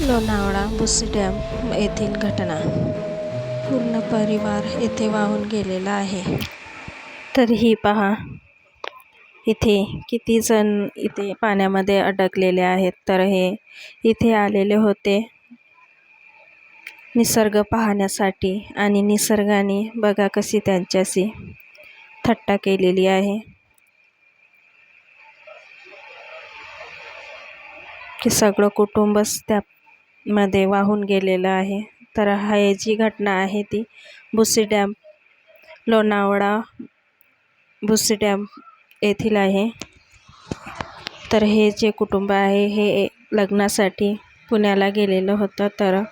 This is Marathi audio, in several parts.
लोणावळा बुसी डॅम येथील घटना. पूर्ण परिवार येथे वाहून गेलेला आहे. तर ही पहा इथे किती जण इथे पाण्यामध्ये अडकलेले आहेत. तर हे इथे आलेले होते निसर्ग पाहण्यासाठी आणि निसर्गाने बघा कशी त्यांच्याशी थट्टा केलेली आहे. की सगळं कुटुंबच मध्ये वाहून गेलेलं आहे. तर हा जी घटना आहे ती भुसी डॅम लोणावळा भुसी डॅम येथील आहे. तर हे जे कुटुंब आहे हे लग्नासाठी पुण्याला गेलेलं होतं. तर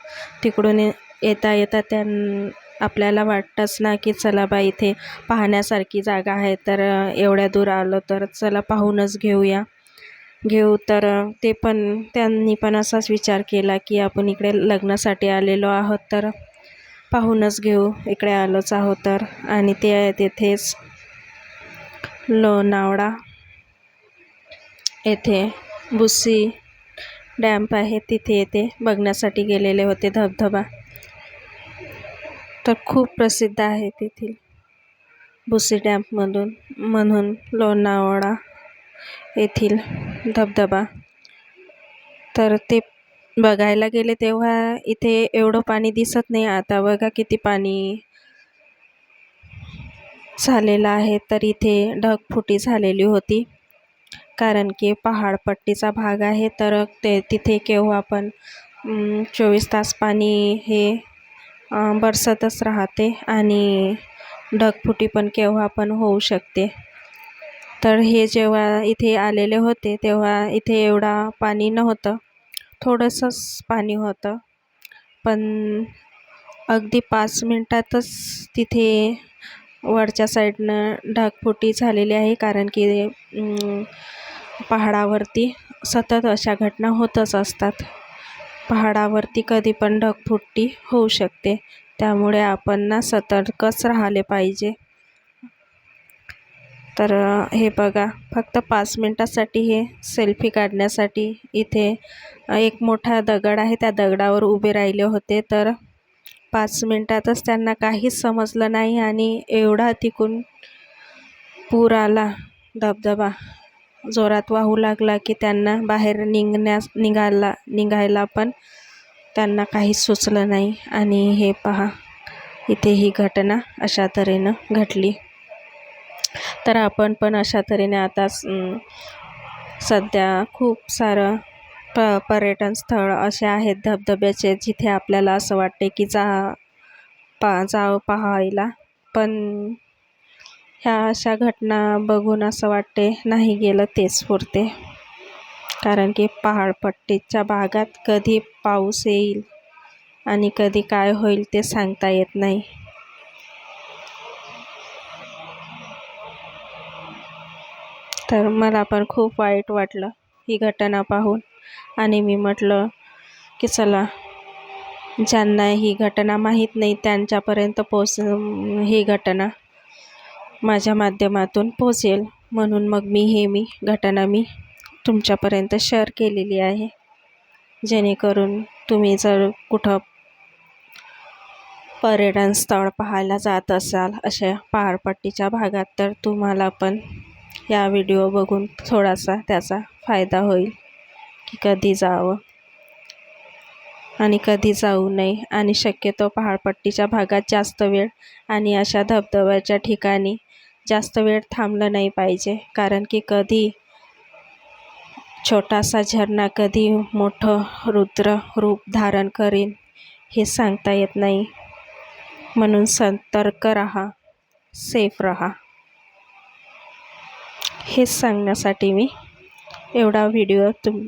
तिकडून येता येता त्यां आपल्याला वाटतंच ना की चला बा इथे पाहण्यासारखी जागा आहे. तर एवढ्या दूर आलो तर चला पाहूनच घेऊया. घेऊ. तर ते पण त्यांनी पण असाच विचार केला की आपण इकडे लग्नासाठी आलेलो आहोत. तर पाहूनच घेऊ. इकडे आलोच आहोत तर. आणि ते तेथेच लोणावळा. येथे बुसी डॅम्प आहे. तिथे येथे बघण्यासाठी गेलेले होते धबधबा. तर खूप प्रसिद्ध आहे तेथील बुसी डॅम्पमधून म्हणून लोणावळा. येथील धबधबा. तर ते बघायला गेले तेव्हा इथे एवढं पाणी दिसत नाही. आता बघा किती पाणी झालेलं आहे. तर इथे ढगफुटी झालेली होती. कारण की पहाडपट्टीचा भाग आहे. तर ते तिथे केव्हा पण चोवीस तास पाणी हे बरसतच राहते. आणि ढगफुटी पण केव्हा पण होऊ शकते. तर हे जेव्हा इथे आलेले होते तेव्हा इथे एवढा पाणी नव्हतं. थोडंसंच पाणी होतं. पण अगदी पाच मिनटातच तिथे वरच्या साईडनं ढगफुटी झालेली आहे कारण की पहाडावरती सतत अशा घटना होतच असतात. पहाडावरती कधी पण ढगफुटी होऊ शकते. त्यामुळे आपण ना सतर्कच राहिले पाहिजे. तर हे बघा फक्त पाच मिनटासाठी हे सेल्फी काढण्यासाठी इथे एक मोठा दगड आहे. त्या दगडावर उभे राहिले होते. तर पाच मिनटातच त्यांना काहीच समजलं नाही आणि एवढा तिकून पूर आला. धबधबा जोरात वाहू लागला की त्यांना बाहेर निघण्यास निघायला निघायला पण त्यांना काहीच सुचलं नाही. आणि हे पहा इथे ही घटना अशा तऱ्हेनं घडली. तर आपण पण अशा तऱ्हेने आता सध्या खूप सारं प पर्यटन स्थळ असे आहेत धबधब्याचे जिथे आपल्याला असं वाटते की जा पा जावं पाहायला. पण ह्या अशा घटना बघून असं वाटते नाही गेलं तेच पुरते. कारण की पहाडपट्टीच्या भागात कधी पाऊस येईल आणि कधी काय होईल ते सांगता येत नाही. तर मला पण खूप वाईट वाटलं ही घटना पाहून. आणि मी म्हटलं की चला ज्यांना ही घटना माहीत नाही त्यांच्यापर्यंत पोच ही घटना माझ्या माध्यमातून पोचेल म्हणून मग मी हे मी घटना मी तुमच्यापर्यंत शेअर केलेली आहे. जेणेकरून तुम्ही जर कुठं पर्यटन स्थळ पाहायला जात असाल अशा पहाडपट्टीच्या भागात तर तुम्हाला पण या व्हिडिओ बघून थोडासा त्याचा फायदा होईल की कधी जावं. आणि कधी जाऊ नये. आणि शक्यतो पहाडपट्टीच्या भागात जास्त वेळ आणि अशा धबधब्याच्या ठिकाणी जास्त वेळ थांबलं नाही पाहिजे. कारण की कधी छोटासा झरणा कधी मोठं रुद्र रूप धारण करीन हे सांगता येत नाही. म्हणून सतर्क राहा सेफ रहा. हेच सांगण्यासाठी मी एवढा व्हिडिओ तुम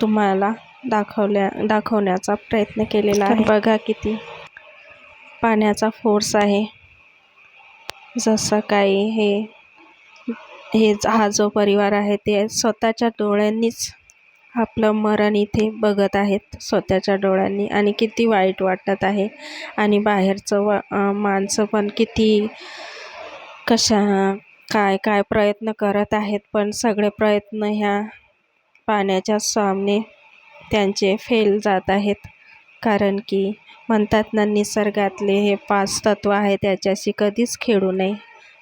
तुम्हाला दाखवल्या दाखवण्याचा प्रयत्न केलेला आहे. बघा किती पाण्याचा फोर्स आहे. जसं काही हे हे हा जो परिवार आहे ते स्वतःच्या डोळ्यांनीच आपलं मरण इथे बघत आहेत. स्वतःच्या डोळ्यांनी आणि किती वाईट वाटत आहे. आणि बाहेरचं व माणसं पण किती कशा काय काय प्रयत्न करत आहेत पण सगळे प्रयत्न ह्या पाण्याच्या सामने त्यांचे फेल जात आहेत. कारण की म्हणतात ना निसर्गातले हे पाच तत्व आहे त्याच्याशी कधीच खेळू नये.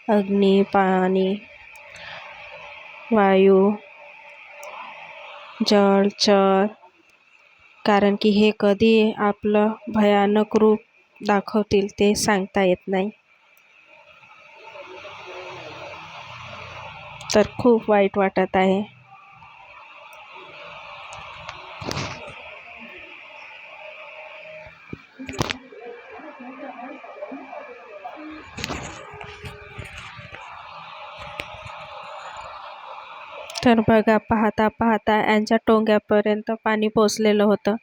अग्नी पाणी वायू जळ चर. कारण की हे कधी आपलं भयानक रूप दाखवतील ते सांगता येत नाही. तर खूप वाईट वाटत आहे. तर बघा पाहता पाहता यांच्या टोंग्यापर्यंत पाणी पोचलेलं होतं.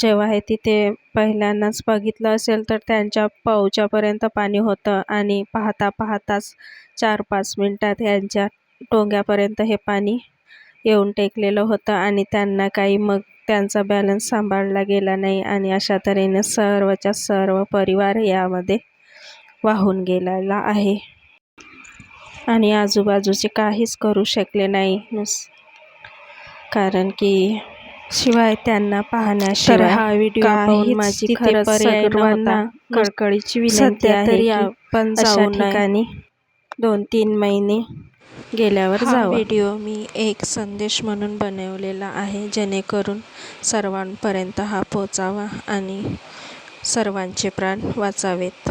जेव्हा हे तिथे पहिल्यांदाच बघितलं असेल तर त्यांच्या पहुच्यापर्यंत पाणी होतं आणि पाहता पाहताच चार पाच मिनटात यांच्या टोंग्यापर्यंत हे पाणी येऊन टेकलेलं होतं आणि त्यांना काही मग त्यांचा बॅलन्स सांभाळला गेला नाही आणि अशा तऱ्हेने सर्वच्या सर्व परिवार यामध्ये वाहून गेलेला आहे. आणि आजूबाजूचे काहीच करू शकले नाही. नुस कारण की शिवाय त्यांना पाहण्याशिवाय हा व्हिडिओ माझी सर्वांना. कळकळीची विनंती आहे तरी की आपण अशा जाऊ ठिकाणी ठिकाणी दोन तीन महिने गेल्यावर हा जावं. व्हिडिओ मी एक संदेश म्हणून बनवलेला आहे जेणेकरून सर्वांपर्यंत हा पोचावा आणि सर्वांचे प्राण वाचावेत.